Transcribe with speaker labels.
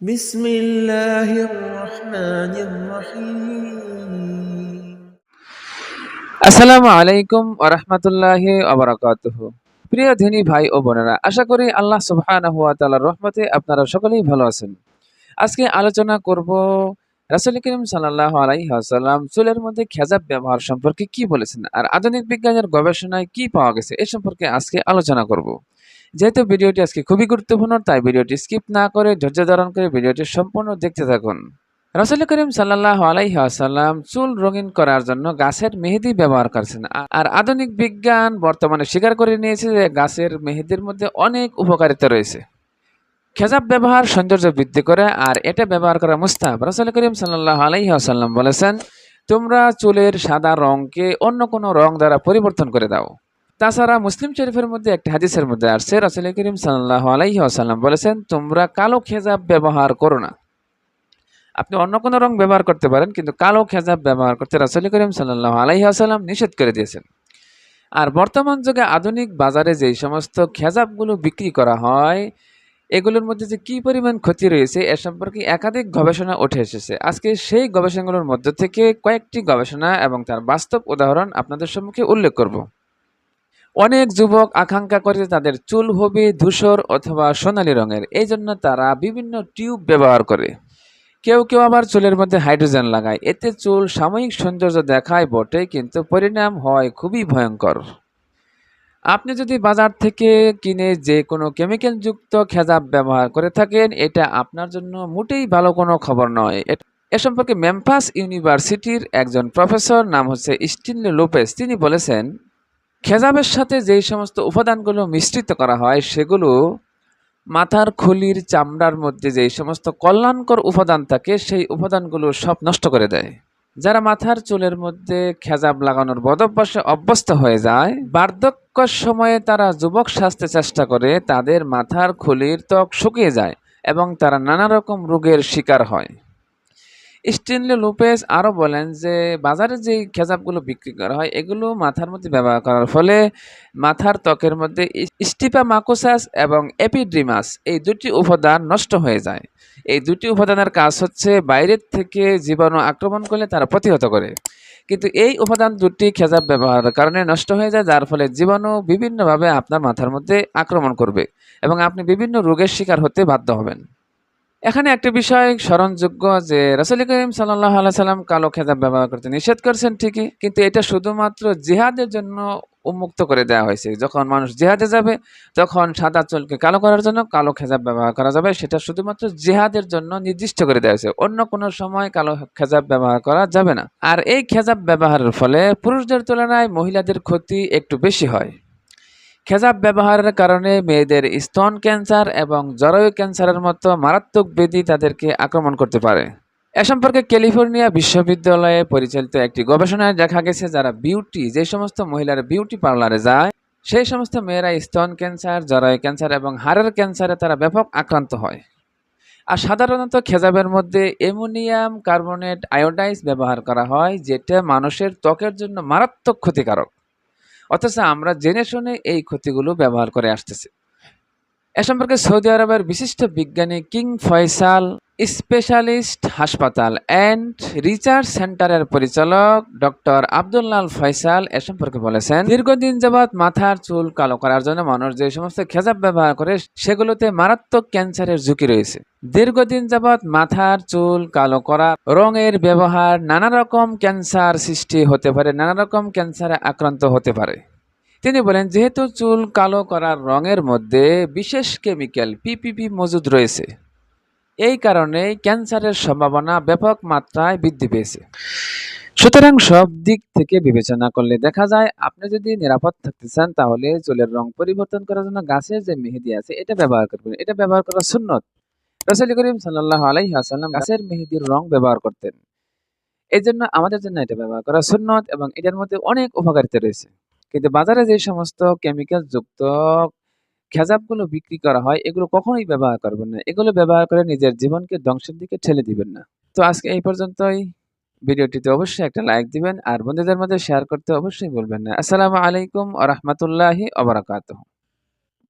Speaker 1: بسم الله الرحمن الرحيم
Speaker 2: আসসালামু আলাইকুম ওরহমতুল্লাহ আবরাকাতুহ প্রিয় ধনী ভাই ও বোনেরা আশা করি আল্লাহ সুবহানাহু ওয়া তাআলার রহমতে আপনারা সকলেই ভালো আছেন আজকে আলোচনা করব রাসূল করিম সাল্লাল্লাহু আলাইহি ওয়াসাল্লাম চুলের মধ্যে খেজাব ব্যবহার সম্পর্কে কি বলেছেন আর আধুনিক বিজ্ঞানের গবেষণায় কি পাওয়া গেছে এ সম্পর্কে আজকে আলোচনা করব যেহেতু ভিডিওটি আজকে খুবই গুরুত্বপূর্ণ, তাই ভিডিওটি স্কিপ না করে ধৈর্য ধারণ করে ভিডিওটি সম্পূর্ণ দেখতে থাকুন। রাসুল করিম সাল্লাহ আলাইহাসাল্লাম চুল রঙিন করার জন্য গাছের মেহেদি ব্যবহার করছেন। আর আধুনিক বিজ্ঞান বর্তমানে স্বীকার করে নিয়েছে যে গাছের মেহেদির মধ্যে অনেক উপকারিতা রয়েছে। খেজাব ব্যবহার সৌন্দর্য বৃদ্ধি করে আর এটা ব্যবহার করা মুস্তাব রাসুল করিম সাল্লাহ আলাইহাসাল্লাম বলেছেন, তোমরা চুলের সাদা রঙকে অন্য কোনো রং দ্বারা পরিবর্তন করে দাও। তাছাড়া মুসলিম শরীফের মধ্যে একটি হাদিসের মধ্যে আসছে, রাসুল করিম সাল্লাহ আলাইহি আসাল্লাম বলেছেন, তোমরা কালো খেজাব ব্যবহার করো না। আপনি অন্য কোনো রং ব্যবহার করতে পারেন, কিন্তু কালো খেজাব ব্যবহার করতে রাসুল করিম সাল্লাহ আলাইহি আসাল্লাম নিষেধ করে দিয়েছেন। আর বর্তমান যুগে আধুনিক বাজারে যেই সমস্ত খেজাবগুলো বিক্রি করা হয়, এগুলোর মধ্যে যে কী পরিমাণ ক্ষতি রয়েছে, এ সম্পর্কে একাধিক গবেষণা উঠে এসেছে। আজকে সেই গবেষণাগুলোর মধ্য থেকে কয়েকটি গবেষণা এবং তার বাস্তব উদাহরণ আপনাদের সম্মুখে উল্লেখ করব। অনেক যুবক আকাঙ্ক্ষা করে তাদের চুল, হবে, ধূসর অথবা সোনালী রঙের। এই জন্য তারা বিভিন্ন টিউব ব্যবহার করে। কেউ কেউ আবার চুলের মধ্যে হাইড্রোজেন লাগায়। এতে চুল সাময়িক সৌন্দর্য দেখায় বটে, কিন্তু পরিণাম হয় খুবই ভয়ঙ্কর। আপনি যদি বাজার থেকে কিনে যে কোনো কেমিক্যালযুক্ত খেজাব ব্যবহার করে থাকেন, এটা আপনার জন্য মোটেই ভালো কোনো খবর নয়। এ- সম্পর্কে মেম্ফাস ইউনিভার্সিটির একজন প্রফেসর নাম হচ্ছে স্টিনলে লোপেস। তিনি বলেছেন খেজাবের সাথে যেই সমস্ত উপাদানগুলো মিশ্রিত করা হয়, সেগুলো মাথার খুলির চামড়ার মধ্যে যে সমস্ত কল্যাণকর উপাদান থাকে, সেই উপাদানগুলো সব নষ্ট করে দেয়। যারা মাথার চুলের মধ্যে খেজাব লাগানোর বদভ্যাসে অভ্যস্ত হয়ে যায়, বার্ধক্য সময়ে তারা যুবক সাজতে চেষ্টা করে, তাদের মাথার খুলির ত্বক শুকিয়ে যায় এবং তারা নানা রকম রোগের শিকার হয়। স্টিনলে লুপেস আরও বলেন যে বাজারে যে খেজাবগুলো বিক্রি করা হয়, এগুলো মাথার মধ্যে ব্যবহার করার ফলে মাথার ত্বকের মধ্যে স্টিপা মাকোসাস এবং এপিড্রিমাস এই দুটি উপাদান নষ্ট হয়ে যায়। এই দুটি উপাদানের কাজ হচ্ছে বাইরের থেকে জীবাণু আক্রমণ করলে তারা প্রতিহত করে। কিন্তু এই উপাদান দুটি খেজাব ব্যবহারের কারণে নষ্ট হয়ে যায়, যার ফলে জীবাণু বিভিন্নভাবে আপনার মাথার মধ্যে আক্রমণ করবে এবং আপনি বিভিন্ন রোগের শিকার হতে বাধ্য হবেন। এখানে একটা বিষয় স্মরণযোগ্য যে রাসুল করিম সাল্লাহ সাল্লাম কালো খেজাব ব্যবহার করতে নিষেধ করেছেন ঠিকই, কিন্তু এটা শুধুমাত্র জিহাদের জন্য উন্মুক্ত করে দেওয়া হয়েছে। যখন মানুষ জিহাদে যাবে, তখন সাদা চুলকে কালো করার জন্য কালো খেজাব ব্যবহার করা যাবে। সেটা শুধুমাত্র জিহাদের জন্য নির্দিষ্ট করে দেওয়া হয়েছে। অন্য কোনো সময় কালো খেজাব ব্যবহার করা যাবে না। আর এই খেজাব ব্যবহারের ফলে পুরুষদের তুলনায় মহিলাদের ক্ষতি একটু বেশি হয়। খেজাব ব্যবহারের কারণে মেয়েদের স্তন ক্যান্সার এবং জরায়ু ক্যান্সারের মতো মারাত্মক ব্যাধি তাদেরকে আক্রমণ করতে পারে। এ সম্পর্কে ক্যালিফোর্নিয়া বিশ্ববিদ্যালয়ে পরিচালিত একটি গবেষণায় দেখা গেছে, যারা বিউটি, যে সমস্ত মহিলারা বিউটি পার্লারে যায়, সেই সমস্ত মেয়েরা স্তন ক্যান্সার, জরায়ু ক্যান্সার এবং হাড়ের ক্যান্সারে তারা ব্যাপক আক্রান্ত হয়। আর সাধারণত খেজাবের মধ্যে অ্যামোনিয়াম কার্বনেট আয়োডাইজ ব্যবহার করা হয়, যেটা মানুষের ত্বকের জন্য মারাত্মক ক্ষতিকারক। অথচ আমরা জেনে শুনে এই ক্ষতিগুলো ব্যবহার করে আসতেছি। এ সম্পর্কে সৌদি আরবের বিশিষ্ট বিজ্ঞানী কিং ফয়সাল স্পেশালিস্ট হাসপাতাল অ্যান্ড রিসার্চ সেন্টারের পরিচালক ডক্টর আব্দুল্লাল ফয়সাল এ সম্পর্কে বলেছেন, দীর্ঘদিন যাবৎ মাথার চুল কালো করার জন্য মানুষ যে সমস্ত খেজাব ব্যবহার করে সেগুলোতে মারাত্মক ক্যান্সারের ঝুঁকি রয়েছে। দীর্ঘদিন যাবৎ মাথার চুল কালো করা, রঙের ব্যবহার নানা রকম ক্যান্সার সৃষ্টি হতে পারে, নানা রকম ক্যান্সারে আক্রান্ত হতে পারে। তিনি বলেন, যেহেতু চুল কালো করার রঙের মধ্যে বিশেষ কেমিক্যাল পিপিপি মজুদ রয়েছে, এই কারণে ক্যান্সারের সম্ভাবনা ব্যাপক মাত্রায় বৃদ্ধি পেয়েছে। সুতরাং সব দিক থেকে বিবেচনা করলে দেখা যায়, আপনি যদি নিরাপদ থাকতে চান, তাহলে চুলের রং পরিবর্তন করার জন্য গাছের যে মেহেদি আছে, এটা ব্যবহার করবেন। এটা ব্যবহার করা সুন্নত। রসুল করিম সাল্লাহ আলাইহি আসাল্লাম গাছের মেহেদির রং ব্যবহার করতেন। এই জন্য আমাদের জন্য এটা ব্যবহার করা সুন্নত এবং এটার মধ্যে অনেক উপকারিতা রয়েছে। কিন্তু বাজারে যে সমস্ত কেমিক্যাল যুক্ত খেজাবগুলো বিক্রি করা হয়, এগুলো কখনোই ব্যবহার করবেন না। এগুলো ব্যবহার করে নিজের জীবনকে ধ্বংসের দিকে ঠেলে দিবেন না। তো আজকে এই পর্যন্তই। ভিডিওটিতে অবশ্যই একটা লাইক দিবেন আর বন্ধুদের মধ্যে শেয়ার করতে অবশ্যই বলবেন না। আসসালামু আলাইকুম আ রহমতুল্লাহি আবরাকাতুহ